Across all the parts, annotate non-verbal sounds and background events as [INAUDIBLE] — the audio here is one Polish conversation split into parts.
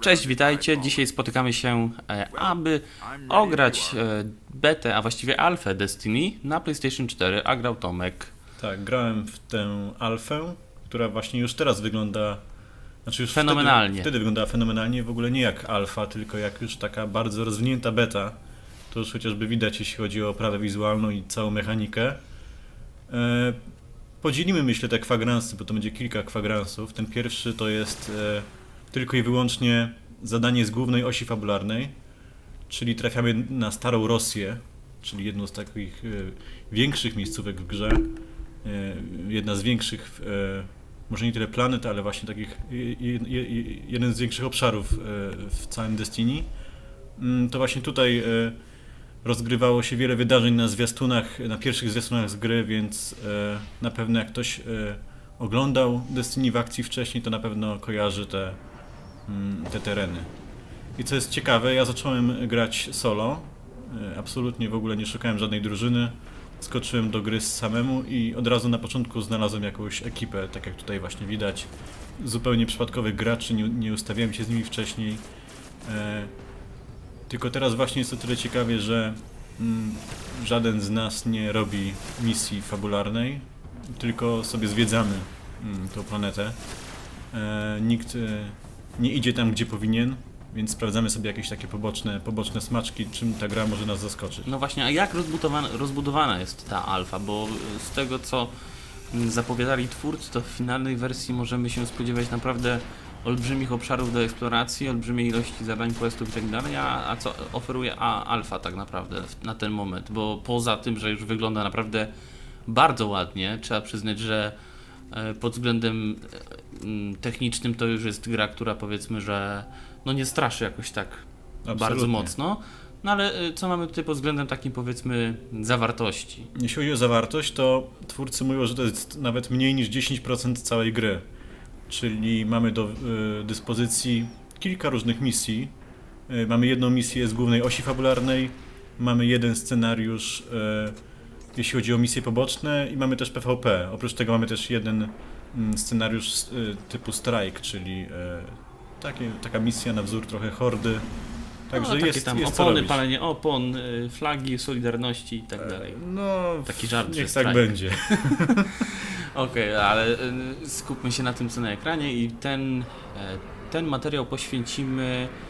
Cześć, witajcie. Dzisiaj spotykamy się, e, aby ograć e, betę, a właściwie alfę Destiny na PlayStation 4, a grał Tomek. Tak, grałem w tę alfę, która właśnie już teraz wygląda. Znaczy już Fenomenalnie. Wtedy, wtedy wyglądała fenomenalnie, w ogóle nie jak alfa, tylko jak już taka bardzo rozwinięta beta. To już chociażby widać, jeśli chodzi o oprawę wizualną i całą mechanikę. E, podzielimy, myślę, te kwadransy, bo to będzie kilka kwadransów. Ten pierwszy to jest tylko i wyłącznie zadanie z głównej osi fabularnej, czyli trafiamy na Starą Rosję, czyli jedną z takich e, większych miejscówek w grze. E, jedna z większych, e, może nie tyle planet, ale właśnie takich, je- je- je- jeden z większych obszarów w całym Destiny. Mm, To właśnie tutaj rozgrywało się wiele wydarzeń na zwiastunach, na pierwszych zwiastunach z gry, więc na pewno jak ktoś oglądał Destiny w akcji wcześniej, to na pewno kojarzy te, te tereny. I co jest ciekawe, ja zacząłem grać solo. E, Absolutnie w ogóle nie szukałem żadnej drużyny. Skoczyłem do gry samemu i od razu na początku znalazłem jakąś ekipę, tak jak tutaj właśnie widać. Zupełnie przypadkowych graczy, nie, nie ustawiałem się z nimi wcześniej. E, tylko teraz właśnie jest o tyle ciekawie, że mm, żaden z nas nie robi misji fabularnej, tylko sobie zwiedzamy mm, tą planetę. E, nikt e, nie idzie tam, gdzie powinien, więc sprawdzamy sobie jakieś takie poboczne, poboczne smaczki, czym ta gra może nas zaskoczyć. No właśnie, a jak rozbudowana, rozbudowana jest ta alfa? Bo e, z tego, co mm, zapowiadali twórcy, to w finalnej wersji możemy się spodziewać naprawdę olbrzymich obszarów do eksploracji, olbrzymiej ilości zadań, questów i tak a, a co oferuje a, alfa tak naprawdę na ten moment? Bo poza tym, że już wygląda naprawdę bardzo ładnie, trzeba przyznać, że pod względem e, technicznym to już jest gra, która powiedzmy, że no nie straszy jakoś tak bardzo Absolutnie. mocno. No ale y, co mamy tutaj pod względem takim powiedzmy zawartości? Jeśli chodzi o zawartość, to twórcy mówią, że to jest nawet mniej niż 10% całej gry. Czyli mamy do dyspozycji kilka różnych misji. Mamy jedną misję z głównej osi fabularnej, mamy jeden scenariusz, jeśli chodzi o misje poboczne i mamy też PvP. Oprócz tego mamy też jeden mm, scenariusz y, typu strike, czyli takie, taka misja na wzór trochę hordy. Także no, jest, tam jest opony, palenie opon, y, flagi Solidarności i tak dalej. No, Taki żart, niech tak będzie. [LAUGHS] Okej, ale y, skupmy się na tym, co na ekranie i ten, e, ten materiał poświęcimy e,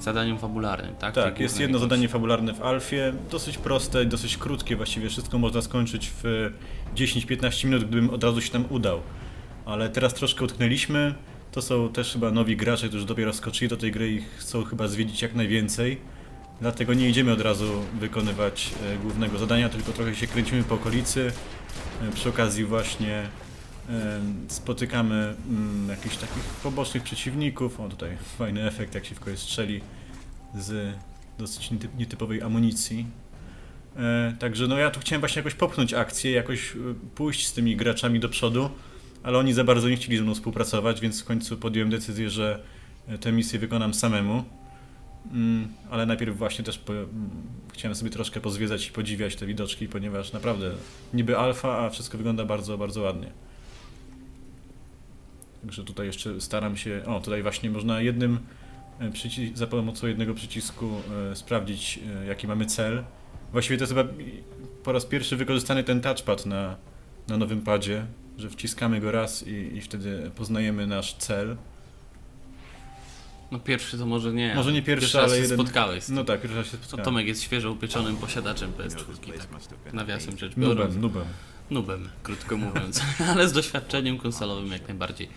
zadaniom fabularnym, tak? Tak, jest jedno zadanie fabularne w Alfie, dosyć proste, dosyć krótkie, właściwie wszystko można skończyć w 10-15 minut, gdybym od razu się tam udał. Ale teraz troszkę utknęliśmy, to są też chyba nowi gracze, którzy dopiero skoczyli do tej gry i chcą chyba zwiedzić jak najwięcej. Dlatego nie idziemy od razu wykonywać e, głównego zadania, tylko trochę się kręcimy po okolicy. E, przy okazji właśnie spotykamy mm, jakichś takich pobocznych przeciwników. O tutaj fajny efekt, jak się w kogoś strzeli z dosyć nietyp- nietypowej amunicji. E, także no ja tu chciałem właśnie jakoś popchnąć akcję, jakoś e, pójść z tymi graczami do przodu, ale oni za bardzo nie chcieli ze mną współpracować, więc w końcu podjąłem decyzję, że e, tę misję wykonam samemu. Mm, ale najpierw właśnie też po, mm, chciałem sobie troszkę pozwiedzać i podziwiać te widoczki, ponieważ naprawdę niby alfa, a wszystko wygląda bardzo, bardzo ładnie. Także tutaj jeszcze staram się. O, tutaj właśnie można jednym e, przyci- za pomocą jednego przycisku e, sprawdzić, e, jaki mamy cel. Właściwie to jest chyba po raz pierwszy wykorzystany ten touchpad na, na nowym padzie, że wciskamy go raz i, i wtedy poznajemy nasz cel. No pierwszy to może nie. Może nie pierwszy, raz ale się jeden- spotkałeś z tym. No tak, pierwszy raz się No, spotkałem. Tomek jest świeżo upieczonym posiadaczem PS4, tak nawiasem rzecz biorąc. Nubem, nubem. Nubem, krótko mówiąc, [LAUGHS] ale z doświadczeniem konsolowym jak najbardziej.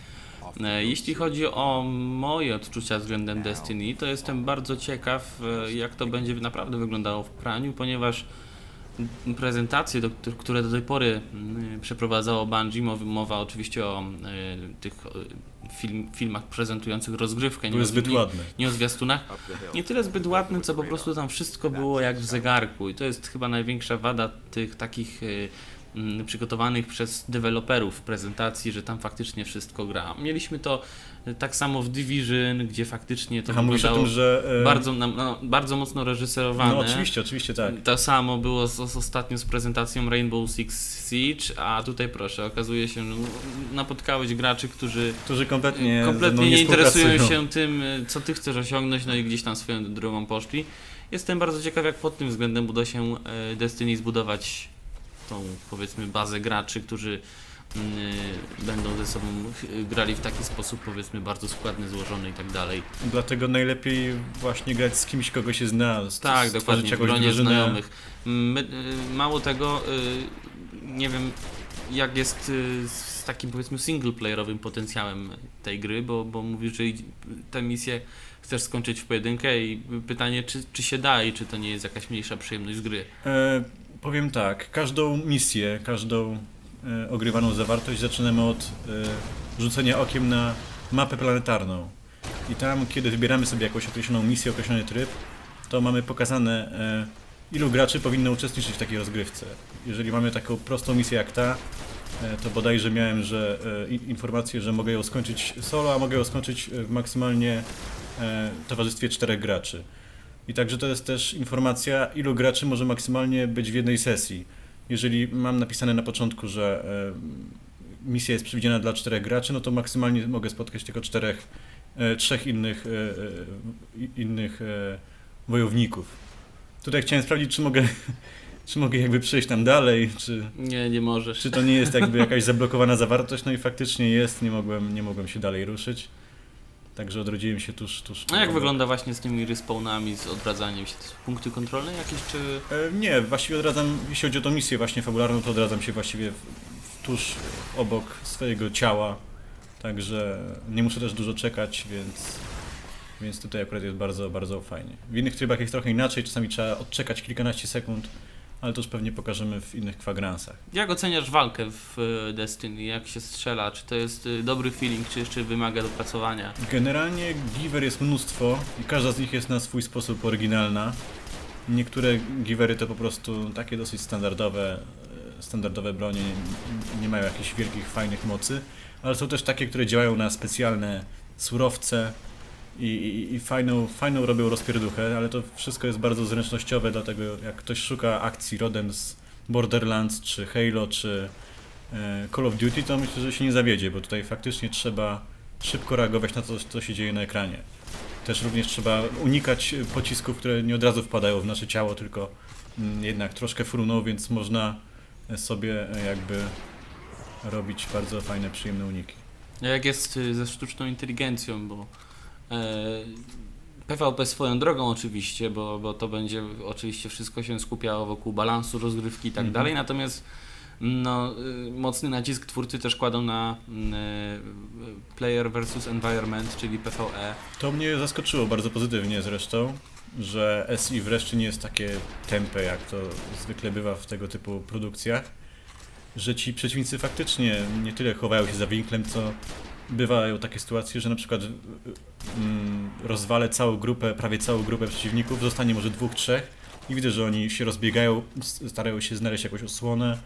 E, Jeśli chodzi o moje odczucia względem Destiny, to jestem bardzo ciekaw, e, jak to będzie naprawdę wyglądało w praniu, ponieważ prezentacje, do, któ- które do tej pory przeprowadzało Bungie, mowa, mowa oczywiście o e, tych film, filmach prezentujących rozgrywkę, nie o- zbyt nie, ładne. nie o zwiastunach, nie tyle zbyt ładne, co po prostu tam wszystko było jak w zegarku i to jest chyba największa wada tych takich przygotowanych przez deweloperów prezentacji, że tam faktycznie wszystko gra. Mieliśmy to y, tak samo w Division, gdzie faktycznie to Aha, wyglądało tym, że... e, bardzo, no, bardzo mocno reżyserowane. No oczywiście, oczywiście tak. To samo było z, z ostatnio z prezentacją Rainbow Six Siege, a tutaj proszę, okazuje się, że napotkałeś graczy, którzy Którzy kompletnie, kompletnie nie interesują się [LAUGHS] tym, y, co ty chcesz osiągnąć, no i gdzieś tam swoją drogą poszli. Jestem bardzo ciekaw, jak pod tym względem uda się e, Destiny zbudować tą, powiedzmy, bazę graczy, którzy mm, y, będą ze sobą y, grali w taki sposób, powiedzmy, bardzo składny, złożony i tak dalej. Dlatego najlepiej właśnie grać z kimś, kogo się zna. z- Tak, dokładnie, w gronie drużynę. znajomych. My, y, mało tego, nie wiem jak jest z takim powiedzmy singleplayerowym potencjałem tej gry, bo, bo mówisz, że tę misję chcesz skończyć w pojedynkę i pytanie, czy, czy się da i czy to nie jest jakaś mniejsza przyjemność z gry. E, powiem tak, każdą misję, każdą e, ogrywaną zawartość zaczynamy od e, rzucenia okiem na mapę planetarną. I tam, kiedy wybieramy sobie jakąś określoną misję, określony tryb, to mamy pokazane, e, ilu graczy powinno uczestniczyć w takiej rozgrywce. Jeżeli mamy taką prostą misję jak ta, e, to bodajże miałem że, e, informację, że mogę ją skończyć solo, a mogę ją skończyć w maksymalnie e, towarzystwie czterech graczy. I także to jest też informacja, ilu graczy może maksymalnie być w jednej sesji. Jeżeli mam napisane na początku, że e, misja jest przewidziana dla czterech graczy, no to maksymalnie mogę spotkać tylko czterech, e, trzech innych, e, innych wojowników. Tutaj chciałem sprawdzić, czy mogę, [LAUGHS] czy mogę jakby przejść tam dalej, czy, Nie, nie możesz. czy to nie jest jakby jakaś zablokowana zawartość, no i faktycznie jest, nie mogłem, nie mogłem się dalej ruszyć. Także odrodziłem się tuż, tuż. A jak wygląda właśnie z tymi respawnami, z odradzaniem się? To są punkty kontrolne jakieś, czy... E, Nie, właściwie odradzam, jeśli chodzi o tą misję właśnie fabularną, to odradzam się właściwie w, w, tuż obok swojego ciała, także nie muszę też dużo czekać, więc, więc tutaj akurat jest bardzo, bardzo fajnie. W innych trybach jest trochę inaczej, czasami trzeba odczekać kilkanaście sekund, ale to już pewnie pokażemy w innych kwadransach. Jak oceniasz walkę w e, Destiny? Jak się strzela? Czy to jest e, dobry feeling, czy jeszcze wymaga dopracowania? Generalnie giver jest mnóstwo i każda z nich jest na swój sposób oryginalna. Niektóre givery to po prostu takie dosyć standardowe, e, standardowe bronie, nie- nie mają jakichś wielkich, fajnych mocy, ale są też takie, które działają na specjalne surowce i, i, i fajną, fajną robią rozpierduchę, ale to wszystko jest bardzo zręcznościowe, dlatego jak ktoś szuka akcji rodem z Borderlands, czy Halo, czy e, Call of Duty, to myślę, że się nie zawiedzie, bo tutaj faktycznie trzeba szybko reagować na to, co się dzieje na ekranie. Też również trzeba unikać pocisków, które nie od razu wpadają w nasze ciało, tylko mm, jednak troszkę fruną, więc można sobie e, jakby robić bardzo fajne, przyjemne uniki. A Jak jest e, ze sztuczną inteligencją, bo PvP swoją drogą oczywiście, bo, bo to będzie oczywiście wszystko się skupiało wokół balansu rozgrywki i tak Mhm. dalej, natomiast no, y, mocny nacisk twórcy też kładą na y, player versus environment, czyli PvE. To mnie zaskoczyło bardzo pozytywnie zresztą, że SI wreszcie nie jest takie tempe, jak to zwykle bywa w tego typu produkcjach, że ci przeciwnicy faktycznie nie tyle chowają się za winklem, co bywają takie sytuacje, że na przykład y, mm, rozwalę całą grupę, prawie całą grupę przeciwników, zostanie może dwóch, trzech i widzę, że oni się rozbiegają, starają się znaleźć jakąś osłonę,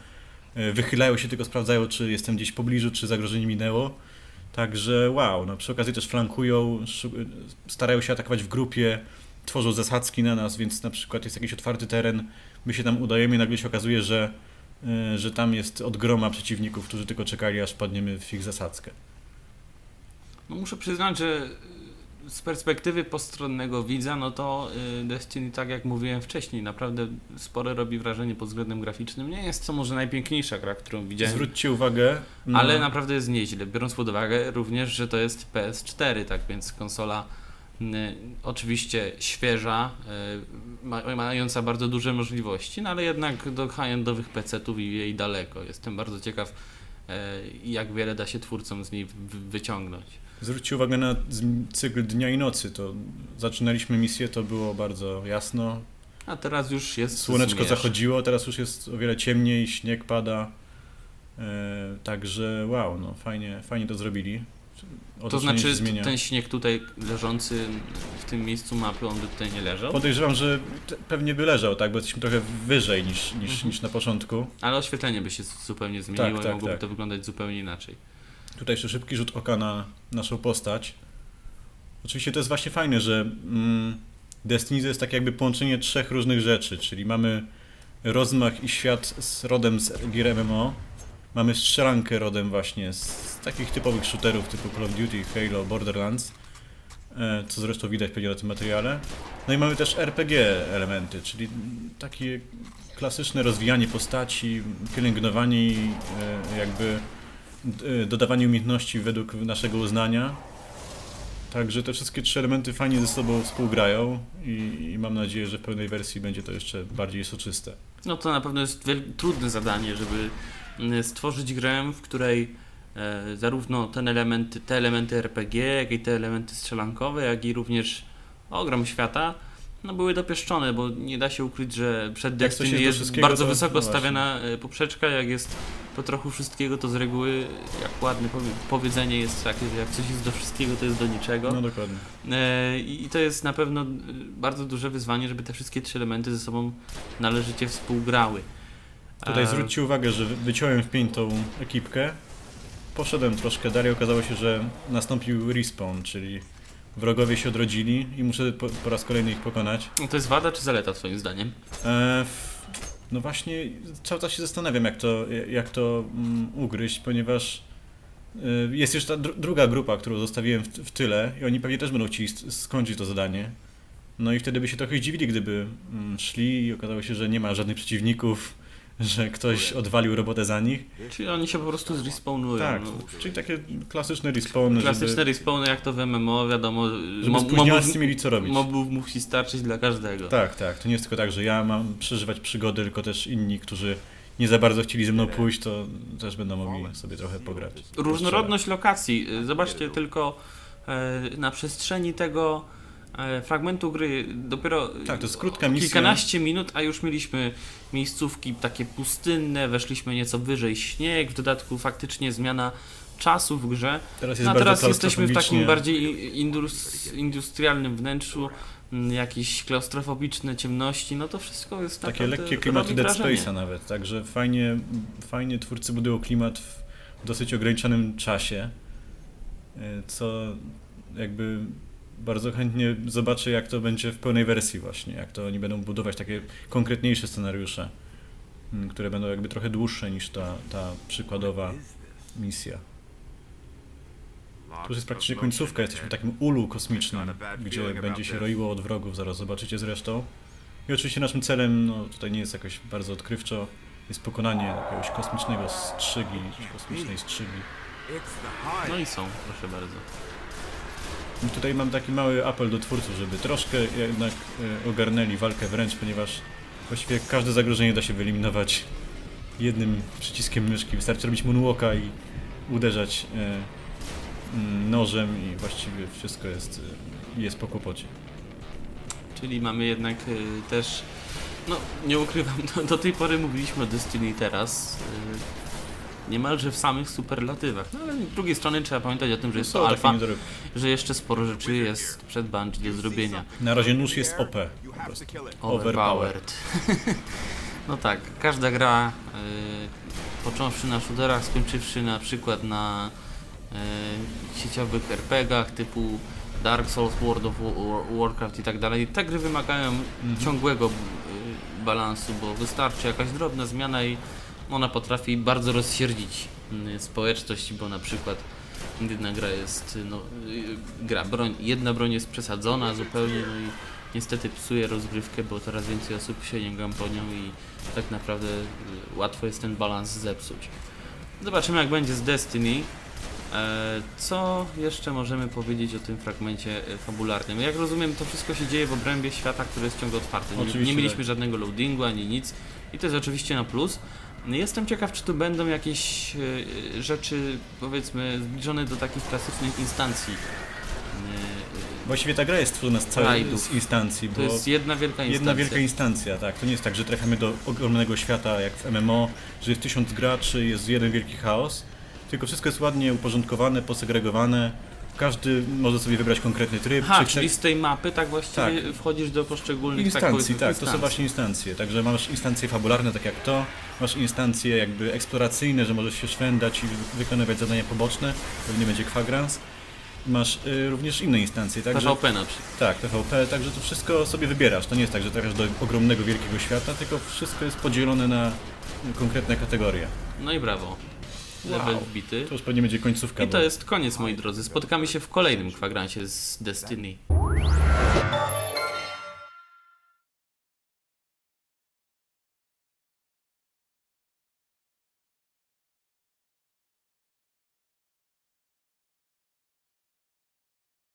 y, wychylają się, tylko sprawdzają, czy jestem gdzieś w pobliżu, czy zagrożenie minęło. Także wow, no przy okazji też flankują, starają się atakować w grupie, tworzą zasadzki na nas, więc na przykład jest jakiś otwarty teren, my się tam udajemy i nagle się okazuje, że, y, że tam jest od groma przeciwników, którzy tylko czekali, aż padniemy w ich zasadzkę. No muszę przyznać, że y, z perspektywy postronnego widza, no to y, Destiny, tak jak mówiłem wcześniej, naprawdę spore robi wrażenie pod względem graficznym. Nie jest to może najpiękniejsza gra, którą widziałem. Zwróćcie uwagę na... Ale naprawdę jest nieźle, biorąc pod uwagę również, że to jest PS4, tak więc konsola y, oczywiście świeża, ma, mająca bardzo duże możliwości, no ale jednak do high-endowych PC-ów i jej daleko. Jestem bardzo ciekaw, jak wiele da się twórcom z niej wyciągnąć. Zwróćcie uwagę na cykl dnia i nocy, to zaczynaliśmy misję, to było bardzo jasno, A teraz już jest Słoneczko zmierzch. zachodziło, teraz już jest o wiele ciemniej, śnieg pada. E, także wow, no fajnie, fajnie to zrobili. To otoczenie się znaczy ten śnieg tutaj leżący w tym miejscu mapy, on by tutaj nie leżał? Podejrzewam, że pewnie by leżał, tak, bo jesteśmy trochę wyżej niż, niż, Mhm. niż na początku. Ale oświetlenie by się zupełnie zmieniło Tak, i tak, mogłoby tak. to wyglądać zupełnie inaczej. Tutaj jeszcze szybki rzut oka na naszą postać. Oczywiście to jest właśnie fajne, że mm, Destiny jest tak jakby połączenie trzech różnych rzeczy, czyli mamy rozmach i świat z rodem z gier MMO, mamy strzelankę rodem właśnie z takich typowych shooterów typu Call of Duty, Halo, Borderlands, e, co zresztą widać pewnie na tym materiale. No i mamy też RPG elementy, czyli takie klasyczne rozwijanie postaci, pielęgnowanie e, jakby dodawanie umiejętności według naszego uznania. Także te wszystkie trzy elementy fajnie ze sobą współgrają i, i mam nadzieję, że w pełnej wersji będzie to jeszcze bardziej soczyste. No to na pewno jest trudne zadanie, żeby mm, stworzyć grę, w której e, zarówno ten elementy, te elementy RPG, jak i te elementy strzelankowe, jak i również ogrom świata, no były dopieszczone, bo nie da się ukryć, że przed Destiny jest bardzo to- wysoko no stawiana e, poprzeczka, jak jest po trochu wszystkiego, to z reguły, jak ładne powie- powiedzenie jest takie, że jak coś jest do wszystkiego, to jest do niczego. No dokładnie. E, I to jest na pewno e, bardzo duże wyzwanie, żeby te wszystkie trzy elementy ze sobą należycie współgrały. Tutaj zwróćcie uwagę, że wy- wyciąłem w pięć tą ekipkę, poszedłem troszkę dalej, okazało się, że nastąpił respawn, czyli wrogowie się odrodzili i muszę po, po raz kolejny ich pokonać. no To jest wada czy zaleta twoim zdaniem? E, f- no właśnie, cały czas się zastanawiam, jak to, jak to mm, ugryźć, ponieważ e, jest jeszcze ta dru- druga grupa, którą zostawiłem w, w tyle i oni pewnie też będą chcieli sk- skończyć to zadanie. No i wtedy by się trochę zdziwili, gdyby mm, szli i okazało się, że nie ma żadnych przeciwników, że ktoś odwalił robotę za nich. Czyli oni się po prostu zrespawnują. Tak, no. czyli takie klasyczne respawny, Klasyczne żeby, respawny jak to w MMO, wiadomo, żeby spóźnialscy mieli co robić. mobów musi starczyć dla każdego. Tak, tak. To nie jest tylko tak, że ja mam przeżywać przygody, tylko też inni, którzy nie za bardzo chcieli ze mną pójść, to też będą mogli sobie trochę pograć. Różnorodność lokacji. Zobaczcie tylko e, na przestrzeni tego fragmentu gry dopiero Tak, to jest krótka misja. kilkanaście minut, a już mieliśmy miejscówki takie pustynne, weszliśmy nieco wyżej śnieg, w dodatku faktycznie zmiana czasu w grze. Teraz jest No a teraz jesteśmy w takim bardziej indus, industrialnym wnętrzu, m, jakieś klaustrofobiczne ciemności, no to wszystko jest Takie lekkie klimaty Dead. Space'a nawet, także fajnie, fajnie twórcy budują klimat w dosyć ograniczonym czasie, y, co jakby bardzo chętnie zobaczę, jak to będzie w pełnej wersji właśnie, jak to oni będą budować takie konkretniejsze scenariusze, mm, które będą jakby trochę dłuższe niż ta, ta przykładowa misja. Tu jest praktycznie końcówka, jesteśmy w takim ulu kosmicznym, gdzie będzie się roiło od wrogów, zaraz zobaczycie zresztą. I oczywiście naszym celem, no tutaj nie jest jakoś bardzo odkrywczo, jest pokonanie jakiegoś kosmicznego strzygi, kosmicznej strzygi. No i są, proszę bardzo. Tutaj mam taki mały apel do twórców, żeby troszkę jednak e, ogarnęli walkę wręcz, ponieważ właściwie każde zagrożenie da się wyeliminować jednym przyciskiem myszki. Wystarczy robić moonwalka i uderzać e, mm, nożem i właściwie wszystko jest, e, jest po kłopocie. Czyli mamy jednak też, no nie ukrywam, [LAUGHS] do, tej pory mówiliśmy o Destiny teraz niemalże w samych superlatywach. No ale z drugiej strony trzeba pamiętać o tym, że jest Są to alfa, że jeszcze sporo rzeczy jest przed Bungie do zrobienia. Na razie nóż jest OP. Overpowered. [LAUGHS] no tak, każda gra, y, począwszy na shooterach, skończywszy na przykład na y, sieciowych RPGach typu Dark Souls, World of War- Warcraft i tak dalej, te gry wymagają ciągłego y, balansu, bo wystarczy jakaś drobna zmiana i ona potrafi bardzo rozsierdzić y, społeczność, bo na przykład jedna gra jest, no, y, gra broń, jedna broń jest przesadzona zupełnie, no i niestety psuje rozgrywkę, bo coraz więcej osób sięga po nią i tak naprawdę y, łatwo jest ten balans zepsuć. Zobaczymy jak będzie z Destiny. E, Co jeszcze możemy powiedzieć o tym fragmencie e, fabularnym? Jak rozumiem, to wszystko się dzieje w obrębie świata, który jest ciągle otwarty. Nie, nie mieliśmy tak. żadnego loadingu ani nic i to jest oczywiście na plus. Jestem ciekaw, czy tu będą jakieś e, rzeczy, powiedzmy, zbliżone do takich klasycznych instancji. E, Właściwie ta gra jest stworzona z całej z instancji, To jest jedna wielka instancja. jedna wielka instancja, tak. To nie jest tak, że trafiamy do ogromnego świata jak w MMO, że jest tysiąc graczy, jest jeden wielki chaos. tylko wszystko jest ładnie uporządkowane, posegregowane. Każdy może sobie wybrać konkretny tryb. Ha, czy czyli z tej mapy tak właściwie Tak. wchodzisz do poszczególnych Instancji, powiedzmy, tak, to są instancji. właśnie instancje. Także masz instancje fabularne, tak jak to, masz instancje jakby eksploracyjne, że możesz się szwendać i wy- wykonywać zadania poboczne, pewnie będzie kwadrans. Masz y, również inne instancje, także, PvP na przykład. tak, PvP, także to wszystko sobie wybierasz. To nie jest tak, że trafiasz do ogromnego, wielkiego świata, tylko wszystko jest podzielone na konkretne kategorie. No i brawo. Level Wow. wbity. To już pewnie będzie końcówka. I to bo- jest koniec moi drodzy. Spotykamy się w kolejnym kwadransie z Destiny.